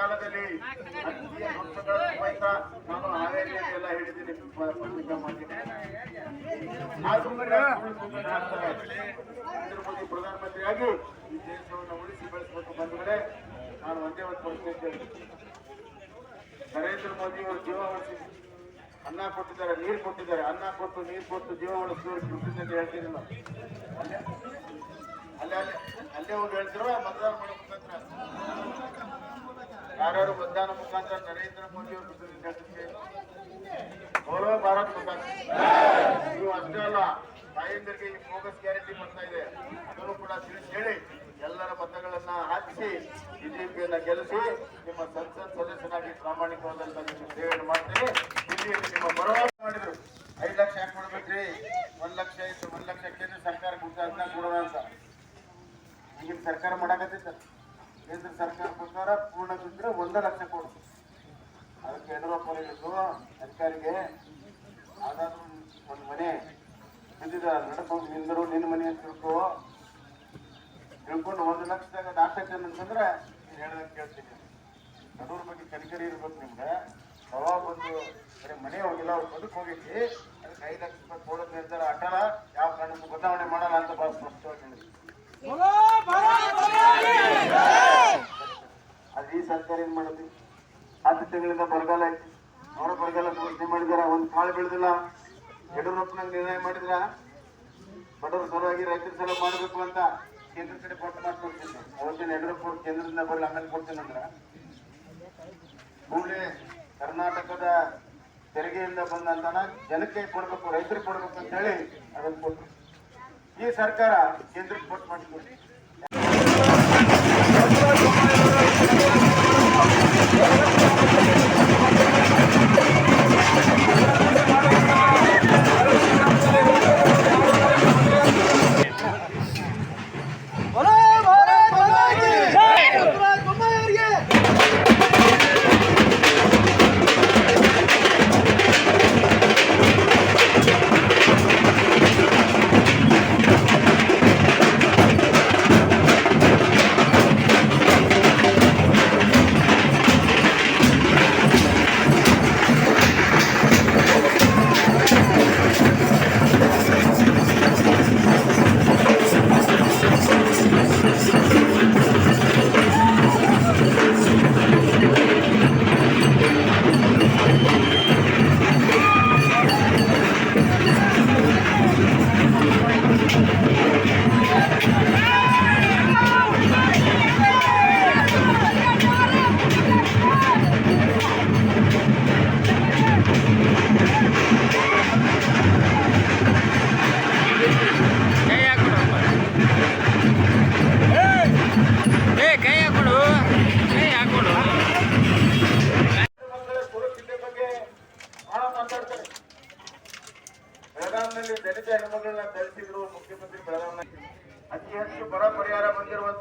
ಕಾಲದಲ್ಲಿ ಅತಿ ಎಲ್ಲ ಹೇಳಿದ್ದೀನಿ ಪ್ರಧಾನಮಂತ್ರಿಯಾಗಿ ಈ ದೇಶವನ್ನು ಉಳಿಸಿ ಬೆಳೆಸಬೇಕು ಮೇಲೆ ನಾನು ಒಂದೇ ಒಂದು ಪ್ರಶ್ನೆ ನರೇಂದ್ರ ಮೋದಿ ಅವರು ಜೀವ ಉಳಿಸಿ ಅನ್ನ ಕೊಟ್ಟಿದ್ದಾರೆ, ನೀರು ಕೊಟ್ಟಿದ್ದಾರೆ. ಅನ್ನ ಕೊಟ್ಟು, ನೀರು ಕೊಟ್ಟು ಜೀವ ಉಳಿಸಿದವರು ಕೃತಜ್ಞತೆ ಹೇಳ್ತೀರಲ್ಲ ಅಲ್ಲೇ ಅಲ್ಲೇ ಅಲ್ಲೇ ಹೋಗಿ ಹೇಳ್ತಿರೋ ಮತದಾನ ಮುಖಾಂತರ. ಯಾರ್ಯಾರು ಮತದಾನ ಮುಖಾಂತರ ನರೇಂದ್ರ ಮೋದಿ ಅವರು ಗೌರವ ಭಾರತ್ ಮುಖಾಂತರ. ನೀವು ಅಷ್ಟೇ ಅಲ್ಲ ತಾಯಿಂದರಿಗೆ ಈ ಫೋಕಸ್ ಗ್ಯಾರಂಟಿ ಬರ್ತಾ ಇದೆ. ಅದನ್ನು ಕೂಡ ತಿಳಿಸಿ ಹೇಳಿ ಎಲ್ಲರ ಮತಗಳನ್ನ ಹಾಕಿಸಿ, ಬಿಜೆಪಿಯನ್ನ ಗೆಲ್ಲಿಸಿ, ನಿಮ್ಮ ಸಂಸತ್ ಸದಸ್ಯನಾಗಿ ಪ್ರಾಮಾಣಿಕವಾದಂತ ನಿಮ್ಮ ಸೇವೆಯನ್ನು ಮಾಡ್ತೀನಿ. ಬಿಜೆಪಿ ನಿಮ್ಮ ಭರವಸೆ ಮಾಡಿದ್ರು. ಐದು ಲಕ್ಷ ಯಾಕೆ ಕೊಡ್ಬೇಕ್ರಿ? ಒಂದ್ ಲಕ್ಷ ಇತ್ತು ಒಂದ್ ಲಕ್ಷ ಕೇಂದ್ರ ಸರ್ಕಾರ ಕೊಡ್ತಾ ಅದನ್ನ ಕೊಡೋಣ ಅಂತ. ಈಗಿನ ಸರ್ಕಾರ ಮಾಡಾಕತ್ತಿತ್ತ ಕೇಂದ್ರ ಸರ್ಕಾರ ಪ್ರಕಾರ ಪೂರ್ಣ ಬಿದ್ದರೆ ಒಂದು ಲಕ್ಷ ಕೊಡು ಅದಕ್ಕೆ ಯಡಿಯೂರಪ್ಪ ಹೇಳಿದ್ರು ಅಧಿಕಾರಿಗೆ ಯಾವ್ದಾದ್ರು ಒಂದು ಮನೆ ಬಿದ್ದಿದ ನಡ್ಕೊಂಡು ನಿಂದರು ನಿನ್ನ ಮನೆ ಅಂತ ತಿಳ್ಕೊ. ತಿಳ್ಕೊಂಡು ಒಂದು ಲಕ್ಷದಾಗ ದಾಖಲೆ ಅಂತಂದ್ರೆ ನೀನು ಹೇಳ್ದಂಗೆ ಕೇಳ್ತೀನಿ. ಬಡವ್ರ ಬಗ್ಗೆ ಕನಿಕರಿ ಇರ್ಬೇಕು ನಿಮ್ಗೆ. ಪ್ರವಾಹ ಬಂದು ಬರೀ ಮನೆ ಹೋಗಿಲ್ಲ, ಅವ್ರು ಬದುಕು ಹೋಗೈತಿ. ಅದಕ್ಕೆ ಐದು ಲಕ್ಷ ರೂಪಾಯಿ ಕೊಡೋದು ನಿರ್ಧಾರ ಅಟಲ. ಯಾವ ಕಾರಣಕ್ಕೂ ಬದಲಾವಣೆ ಮಾಡಲ್ಲ ಅಂತ ಭಾಳ ಸ್ಪಷ್ಟವಾಗಿ ಹೇಳಿದ್ರು. ಅದು ಈ ಸರ್ಕಾರ ಏನ್ ಮಾಡುತ್ತೆ? ಹತ್ತು ತಿಂಗಳಿಂದ ಬರಗಾಲ ಐತಿ. ಬರಗಾಲ ಘೋಷಣೆ ಮಾಡಿದಾರ, ಒಂದ್ ಕಾಳು ಬೆಳೆದಿಲ್ಲ. ಯಡಿಯೂರಪ್ಪನ ನಿರ್ಣಯ ಮಾಡಿದ್ರ? ಬಡವರ ಸಲುವಾಗಿ ರೈತರ ಸಲ ಮಾಡಬೇಕು ಅಂತ ಕೇಂದ್ರ ಕಡೆ ಕೊಟ್ಟು ಮಾಡ್ಕೊಡ್ತೀನಿ ಅವತ್ತಿನ ಯಡಿಯೂರಪ್ಪ ಕೇಂದ್ರದಿಂದ ಬರಲಿ, ಆಮೇಲೆ ಕೊಡ್ತೀನಿ ಅಂದ್ರ. ಕೂಡಲೇ ಕರ್ನಾಟಕದ ತೆರಿಗೆಯಿಂದ ಬಂದಂತ ಹಣ ಜನಕ್ಕೆ ಕೊಡ್ಬೇಕು, ರೈತರಿಗೆ ಕೊಡ್ಬೇಕು ಅಂತ ಹೇಳಿ ಅದನ್ನ ಕೊಟ್ಟು ಈ ಸರ್ಕಾರ ಕೇಂದ್ರಕ್ಕೆ ಕೊಟ್ಟು ಮಾಡಿಕೊಡಿ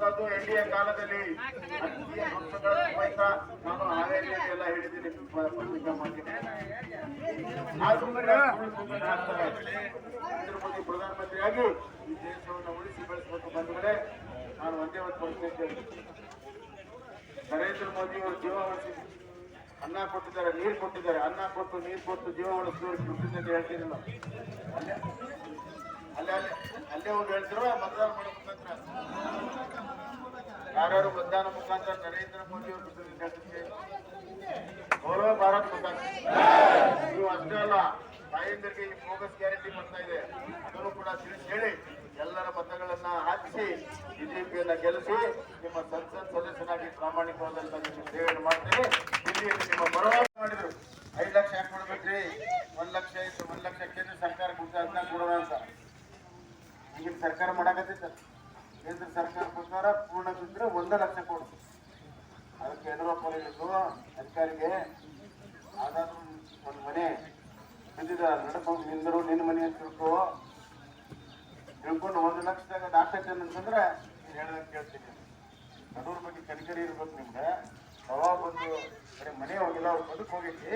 ಬಂದಿರುವಂತದ್ದು ಎನ್ ಡಿ ಎ ಕಾಲದಲ್ಲಿ ನಾನು ಹಾವೇರಿಯಲ್ಲಿ ಎಲ್ಲ ಹೇಳಿದ್ದೀನಿ ಪತ್ರಿಕಾ. ನರೇಂದ್ರ ಮೋದಿ ಪ್ರಧಾನಮಂತ್ರಿಯಾಗಿ ಈ ದೇಶವನ್ನು ಉಳಿಸಿ ಬೆಳೆಸಬೇಕು ಬಂದ್ರೆ ನಾನು ಒಂದೇ ಒಂದು ಪ್ರಶ್ನೆ ಕೇಳ್ತೀನಿ. ನರೇಂದ್ರ ಮೋದಿ ಅವರು ಜೀವ ಉಳಿಸಿ ಅನ್ನ ಕೊಟ್ಟಿದ್ದಾರೆ ನೀರು ಕೊಟ್ಟಿದ್ದಾರೆ. ಅನ್ನ ಕೊಟ್ಟು ನೀರು ಕೊಟ್ಟು ಜೀವ ಉಳಿಸಿದವರು ಕೃತಜ್ಞತೆ ಹೇಳ್ತೀರಲ್ಲ. ಅಲ್ಲೇ ಅಲ್ಲೇ ಅಲ್ಲೇ ಹೋಗಿ ಹೇಳ್ತಿರೋ ಮತದಾನ ಯಾರ್ಯಾರು ಮತದಾನ ಮುಖಾಂತರ ನರೇಂದ್ರ ಮೋದಿ ಅವರು ಗೌರವ ಭಾರತ್ ಮುಖಾಂತರ. ನೀವು ಅಷ್ಟೇ ಅಲ್ಲ, ತಾಯಂದಿರಿಗೆ ಈ ಫೋಕಸ್ ಗ್ಯಾರಂಟಿ ಬರ್ತಾ ಇದೆ. ಅದನ್ನು ಕೂಡ ತಿಳಿಸಿ ಹೇಳಿ ಎಲ್ಲರ ಮತಗಳನ್ನ ಹಾಕಿಸಿ, ಬಿಜೆಪಿಯನ್ನ ಗೆಲ್ಲಿಸಿ, ನಿಮ್ಮ ಸಂಸತ್ ಸದಸ್ಯನಾಗಿ ಪ್ರಾಮಾಣಿಕವಾದಂತ ಸೇವೆಯನ್ನು ಮಾಡ್ತೀನಿ. ಬಿಜೆಪಿ ನಿಮ್ಮ ಭರವಸೆ ಮಾಡಿದ್ರು. ಐದು ಲಕ್ಷ ಯಾಕೆ ಕೊಡ್ಬೇಕ್ರಿ? ಒಂದ್ ಲಕ್ಷ ಇತ್ತು ಒಂದ್ ಲಕ್ಷ ಕೇಂದ್ರ ಸರ್ಕಾರ ಕೊಡ್ತಾ ಅದನ್ನ ಕೊಡೋಣ ಅಂತ. ಈಗಿನ ಸರ್ಕಾರ ಮಾಡಾಕತ್ತಿತ್ತ. ಕೇಂದ್ರ ಸರ್ಕಾರ ಪೂರ್ಣ ಬಿದ್ದರೆ ಒಂದು ಲಕ್ಷ ಕೊಡು ಅದಕ್ಕೆ ಯಡಿಯೂರಪ್ಪ ಅಧಿಕಾರಿಗೆ ಆದರೂ ಒಂದು ಮನೆ ಬಿದ್ದಿದ. ನಡ್ಕೊಂಡು ನಿಂದರು, ನಿನ್ನ ಮನೆ ಅಂತ ತಿಳ್ಕೊ. ತಿಳ್ಕೊಂಡು ಒಂದು ಲಕ್ಷದಾಗ ದಾಖಲೆ ಅಂತಂದ್ರೆ ನೀನು ಹೇಳ್ದಂಗೆ ಕೇಳ್ತೀನಿ. ಬಡವ್ರ ಬಗ್ಗೆ ಕನಿಕರಿ ಇರ್ಬೇಕು ನಿಮ್ಗೆ. ಪ್ರವಾಹ ಬಂದು ಬರೀ ಮನೆ ಹೋಗಿಲ್ಲ, ಅವ್ರು ಬದುಕು ಹೋಗೈತಿ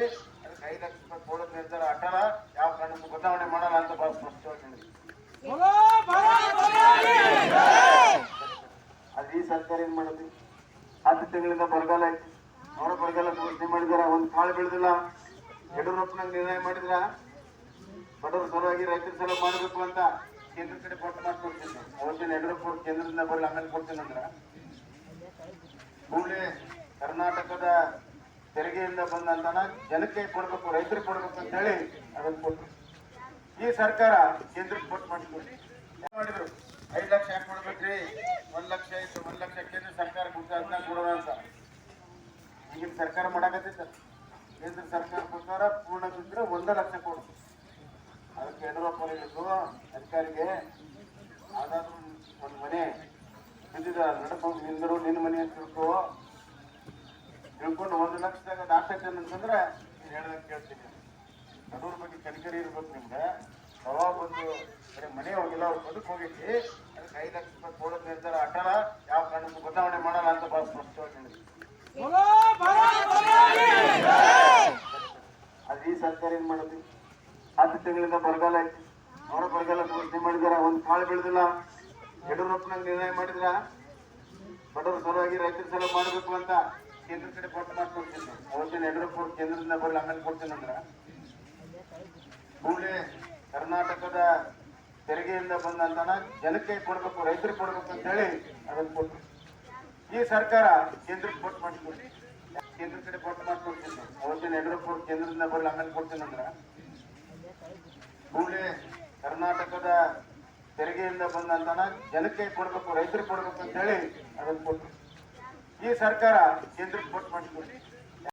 ಅದಕ್ಕೆ ಐದು ಲಕ್ಷ ರೂಪಾಯಿ ಕೊಡೋದು ನಿರ್ಧಾರ ಅಟಲ. ಯಾವ ಕಾರಣಕ್ಕೂ ಬದಲಾವಣೆ ಮಾಡಲ್ಲ ಅಂತ ಭಾಳ ಸ್ಪಷ್ಟವಾಗಿ ಹೇಳಿದ್ರು. ಅದೇ ಸರ್ಕಾರ ಏನ್ ಮಾಡುತ್ತೆ? ಹತ್ತು ತಿಂಗಳಿಂದ ಬರಗಾಲ ಆಯ್ತು ಅವರ ಬರಗಾಲ ಘೋಷಣೆ ಮಾಡಿದಾರ? ಒಂದ್ ಕಾಳು ಬೆಳೆದಿಲ್ಲ. ಯಡಿಯೂರಪ್ಪನಾಗ ನಿರ್ಣಯ ಮಾಡಿದ್ರ? ಬಡವರ ಸಲುವಾಗಿ ರೈತರ ಸಲ ಮಾಡಬೇಕು ಅಂತ ಕೇಂದ್ರ ಕಡೆ ಕೊಟ್ಟು ಮಾಡ್ಕೊಡ್ತೀನಿ ಅವತ್ತಿನ ಯಡಿಯೂರಪ್ಪ ಕೇಂದ್ರದಿಂದ ಬರಲಿ ಆಮೇಲೆ ಕೊಡ್ತೀನಿ ಅಂದ್ರ. ಕೂಡಲೇ ಕರ್ನಾಟಕದ ತೆರಿಗೆಯಿಂದ ಬಂದಂತನ ಜನಕ್ಕೆ ಕೊಡ್ಬೇಕು, ರೈತರಿಗೆ ಕೊಡ್ಬೇಕು ಅಂತ ಹೇಳಿ ಅದನ್ನ ಕೊಟ್ಟರು ಈ ಸರ್ಕಾರ ಕೇಂದ್ರಕ್ಕೆ ಕೊಟ್ಟು ಮಾಡಿದ್ರು ಮಾಡಿದ್ರು? ಐದು ಲಕ್ಷ ಯಾಕೆ ಕೊಡ್ಬೇಕ್ರಿ ಒಂದ್ ಲಕ್ಷ ಇತ್ತು ಒಂದ್ ಲಕ್ಷ ಕೇಂದ್ರ ಸರ್ಕಾರ ಕೊಟ್ಟು ಅದನ್ನ ಕೊಡೋಣ ಅಂತ. ಈಗಿನ ಸರ್ಕಾರ ಮಾಡಾಕತ್ತೈತ ಕೇಂದ್ರ ಸರ್ಕಾರ ಪ್ರಕಾರ ಪೂರ್ಣ ಬಿದ್ದರೆ ಒಂದ ಲಕ್ಷ ಕೊಡ್ತು ಅದಕ್ಕೆ ಯಡಿಯೂರಪ್ಪ ಹೇಳಿದ್ರು ಸರ್ಕಾರಿಗೆ ಯಾವ್ದಾದ್ರು ಒಂದು ಮನೆ ಬಿದ್ದಿದ ನಡ್ಕೊಂಡು ನಿಂದರು ನಿನ್ನ ಮನೆ ಅಂತ ತಿಳ್ಕೊ. ತಿಳ್ಕೊಂಡು ಒಂದು ಲಕ್ಷದಾಗ ದಾಖಲೆ ಅಂತಂದ್ರೆ ನೀನು ಹೇಳ್ದಂಗೆ ಕೇಳ್ತೀನಿ. ಬಡವ್ರ ಬಗ್ಗೆ ಕನಿಕರಿ ಇರ್ಬೇಕು ನಿಮ್ಗೆ. ಪ್ರವಾಹ ಬಂದು ಬರೀ ಮನೆ ಹೋಗಿಲ್ಲ, ಅವ್ರು ಬದುಕು ಹೋಗೈತಿ. ಅದಕ್ಕೆ ಐದು ಲಕ್ಷ ರೂಪಾಯಿ ಕೊಡೋದು ನಿರ್ಧಾರ ಅಟಲ. ಯಾವ ಕಾರಣಕ್ಕೂ ಬದಲಾವಣೆ ಮಾಡಲ್ಲ ಅಂತ ಭಾಳ ಸ್ಪಷ್ಟವಾಗಿ ಅದು ಈ ಸರ್ಕಾರ ಏನ್ ಮಾಡೋದು ಹತ್ತು ತಿಂಗಳಿಂದ ಬರಗಾಲ ಐತಿ. ಅವರ ಬರಗಾಲ ಘೋಷಣೆ ಮಾಡಿದಾರ, ಒಂದು ಕಾಳು ಬೆಳೆದಿಲ್ಲ. ಯಡಿಯೂರಪ್ಪನಾಗ ನಿರ್ಣಯ ಮಾಡಿದ್ರ? ಬಡವರ ಸಲುವಾಗಿ ರೈತರ ಸಲ ಮಾಡಬೇಕು ಅಂತ ಕೇಂದ್ರ ಕಡೆ ಕೊಟ್ಟು ಮಾಡ್ಕೊಡ್ತೀನಿ ಅವತ್ತಿನ ಯಡಿಯೂರಪ್ಪ ಕೇಂದ್ರದಿಂದ ಬರಲಿ ಆಮೇಲೆ ಕೊಡ್ತೀನಿ ಅಂದ್ರ. ಕೂಡಲೇ ಕರ್ನಾಟಕದ ತೆರಿಗೆಯಿಂದ ಬಂದಂತ ಜನಕ್ಕೆ ಕೊಡ್ಬೇಕು, ರೈತರಿಗೆ ಕೊಡ್ಬೇಕು ಅಂತ ಹೇಳಿ ಅದನ್ನು ಕೊಟ್ಟರು ಈ ಸರ್ಕಾರ ಕೇಂದ್ರಕ್ಕೆ ಕೊಟ್ಟು ಮಾಡಿಕೊಡಿ ಕೇಂದ್ರ ಕಡೆ ಕೊಟ್ಟು ಮಾಡ್ಕೊಡ್ತೀನಿ. ಅವತ್ತಿನ ಯಡಿಯೂರಪ್ಪ ಕೇಂದ್ರದಿಂದ ಬರಲಿ ಆಮೇಲೆ ಕೊಡ್ತೀನಿ ಅಂದ್ರೆ. ಕೂಡಲೇ ಕರ್ನಾಟಕದ ತೆರಿಗೆಯಿಂದ ಬಂದಂತ ಜನಕ್ಕೆ ಕೊಡ್ಬೇಕು, ರೈತರಿಗೆ ಕೊಡ್ಬೇಕು ಅಂತ ಹೇಳಿ ಅದನ್ನು ಕೊಟ್ಟರು ಈ ಸರ್ಕಾರ ಕೇಂದ್ರಕ್ಕೆ ಕೊಟ್ಟು ಮಾಡಿದ್ರು